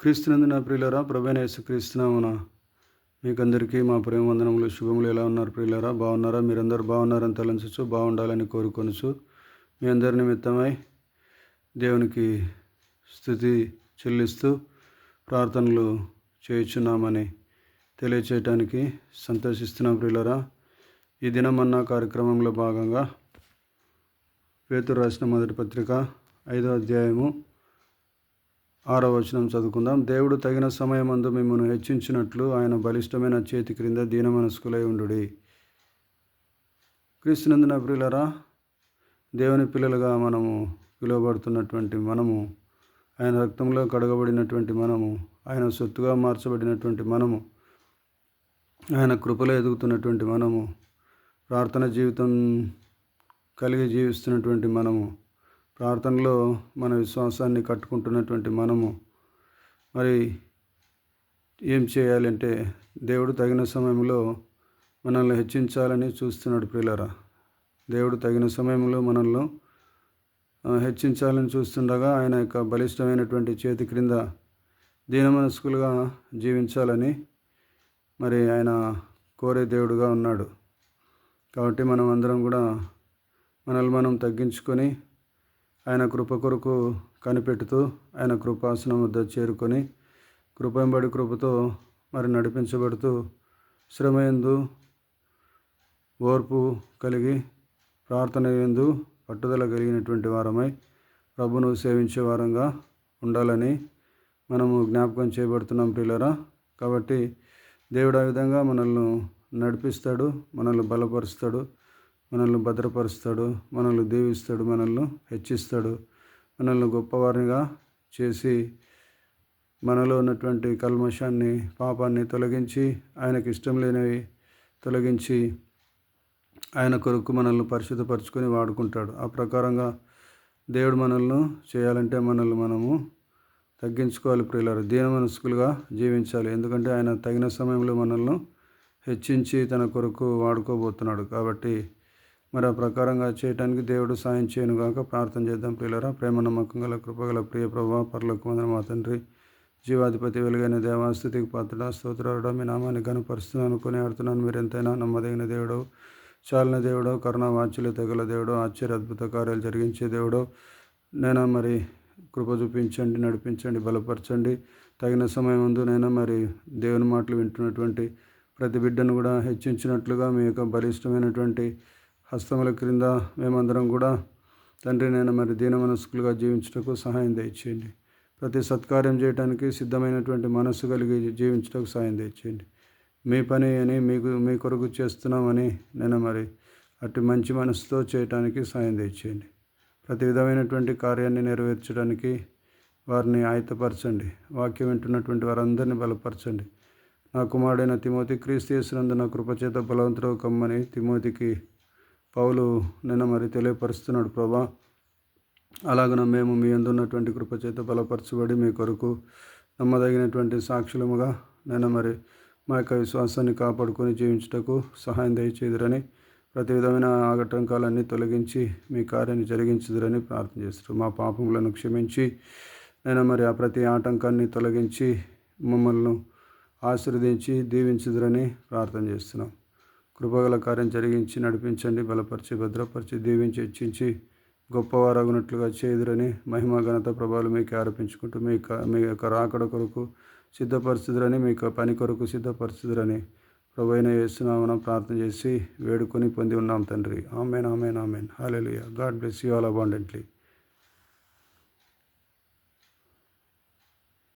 క్రీస్తునందు నా ప్రియులరా ప్రభైన యేసుక్రీస్తునామన మీకందరికీ మా ప్రేమ వందనములు శుభములు ఎలా ఉన్నారు ప్రియులరా? బాగున్నారా? మీరందరూ బాగున్నారని తలంచచ్చు బాగుండాలని కోరుకొనుచు మీ అందరి నిమిత్తమై దేవునికి స్థుతి చెల్లిస్తూ ప్రార్థనలు చేయుచున్నామని తెలియచేయటానికి సంతోషిస్తున్నాం ప్రియులరా. ఈ దినమన్న కార్యక్రమంలో భాగంగా పేతురు రాసిన మొదటి పత్రిక ఐదో అధ్యాయము ఆరో వచనం చదువుకుందాం. దేవుడు తగిన సమయమందు మిమ్మల్ని హెచ్చించినట్లు ఆయన బలిష్టమైన చేతి క్రింద దీన మనస్కులై ఉండు క్రీస్తునందున ప్రియులరా దేవుని పిల్లలుగా మనము పిలువబడుతున్నటువంటి మనము ఆయన రక్తంలో కడగబడినటువంటి మనము ఆయన సొత్తుగా మార్చబడినటువంటి మనము ఆయన కృపలో ఎదుగుతున్నటువంటి మనము ప్రార్థన జీవితం కలిగి జీవిస్తున్నటువంటి మనము ప్రార్థనలో మన విశ్వాసాన్ని కట్టుకుంటున్నటువంటి మనము మరి ఏం చేయాలంటే దేవుడు తగిన సమయంలో మనల్ని హెచ్చించాలని చూస్తున్నాడు ప్రియులరా. దేవుడు తగిన సమయంలో మనల్ని హెచ్చించాలని చూస్తుండగా ఆయన యొక్క బలిష్టమైనటువంటి చేతి క్రింద దీనమనస్కులుగా జీవించాలని మరి ఆయన కోరే దేవుడుగా ఉన్నాడు. కాబట్టి మనం అందరం కూడా మనల్ని మనం తగ్గించుకొని ఆయన కృప కొరకు కనిపెట్టుతూ ఆయన కృపాసనం వద్ద చేరుకొని కృపంబడి కృపతో మరి నడిపించబడుతూ శ్రమయందు ఓర్పు కలిగి ప్రార్థన ఎందు పట్టుదల కలిగినటువంటి వారమై ప్రభును సేవించే వారంగా ఉండాలని మనము జ్ఞాపకం చేయబడుతున్నాం ప్రియులరా. కాబట్టి దేవుడు ఆ విధంగా మనల్ని నడిపిస్తాడు మనల్ని బలపరుస్తాడు. మనల్ని భద్రపరుస్తాడు మనల్ని దీవిస్తాడు మనల్ని హెచ్చిస్తాడు మనల్ని గొప్పవారిగా చేసి మనలో ఉన్నటువంటి కల్మషాన్ని పాపాన్ని తొలగించి ఆయనకి ఇష్టం లేనివి తొలగించి ఆయన కొరకు మనల్ని పరిశుద్ధపరచుకొని వాడుకుంటాడు. ఆ ప్రకారంగా దేవుడు మనల్ని చేయాలంటే మనల్ని మనము తగ్గించుకోవాలి ప్రియులారు. దీన మనస్కులుగా జీవించాలి. ఎందుకంటే ఆయన తగిన సమయంలో మనల్ని హెచ్చించి తన కొరకు వాడుకోబోతున్నాడు. కాబట్టి మరి ఆ ప్రకారంగా చేయడానికి దేవుడు సాయం చేయను కాక ప్రార్థన చేద్దాం ప్రియులరా. ప్రేమ నమ్మకం గల కృపగల ప్రియ ప్రభావ పర్లకు వందన మా తండ్రి జీవాధిపతి వెలుగైన దేవాస్థితికి పాత్రడ స్తోత్రాడు మీ నామాన్ని కనపరుస్తున్నాను కొనియాడుతున్నాను మీరు ఎంతైనా నమ్మదగిన దేవుడు చాలిన దేవుడో కరుణ వాచ్యులు తెగల దేవుడు ఆశ్చర్య అద్భుత కార్యాలు జరిగించే దేవుడో నేను మరి కృప చూపించండి నడిపించండి బలపరచండి. తగిన సమయం ముందు నేను మరి దేవుని మాటలు వింటున్నటువంటి ప్రతి బిడ్డను కూడా హెచ్చించినట్లుగా మీ యొక్క బలిష్టమైనటువంటి హస్తముల క్రింద మేమందరం కూడా తండ్రి నేను మరి దీన మనస్కులుగా జీవించటకు సహాయం దయచేయండి. ప్రతి సత్కార్యం చేయడానికి సిద్ధమైనటువంటి మనస్సు కలిగి జీవించటకు సహాయం దయచేయండి. మీ పని అని మీకు మీ కొరకు చేస్తున్నామని నేను మరి అటు మంచి మనసుతో చేయటానికి సాయం తెచ్చేయండి ప్రతి విధమైనటువంటి కార్యాన్ని నెరవేర్చడానికి వారిని ఆయతపరచండి వాక్యం వింటున్నటువంటి వారందరినీ బలపరచండి. నా కుమారుడైన తిమోతి క్రీస్తు చేసినందు నా కృపచేత బలవంతుడు కమ్మని తిమోతికి పౌలు నిన్న మరి తెలియపరుస్తున్నాడు ప్రభా అలాగన మేము మీ అందున్నటువంటి కృపచేత బలపరచబడి మీ కొరకు నమ్మదగినటువంటి సాక్షులముగా నేను మరి మా యొక్క విశ్వాసాన్ని కాపాడుకొని జీవించుటకు సహాయం దయచేదురని ప్రతి విధమైన ఆగటంకాలన్నీ తొలగించి మీ కార్యాన్ని జరిగించదురని ప్రార్థన చేస్తారు మా పాపములను క్షమించి నేను మరి ఆ ప్రతి ఆటంకాన్ని తొలగించి మమ్మల్ని ఆశీర్వదించి దీవించుదురని ప్రార్థన చేస్తున్నాం. కృపగల కార్యం జరిగించి నడిపించండి బలపరిచి భద్రపరిచి దీవించి హెచ్చించి గొప్పవారగునట్లుగా చేదురని మహిమ ఘనత ప్రభావాలు మీకు ఆరోపించుకుంటూ మీ మీ యొక్క రాకడ కొరకు సిద్ధపరిస్థితులని మీ పని కొరకు సిద్ధపరిస్థితులని ప్రభైన అయిన ప్రార్థన చేసి వేడుకొని పొంది ఉన్నాం తండ్రి. Amen amen amen. Hallelujah God bless you all abundantly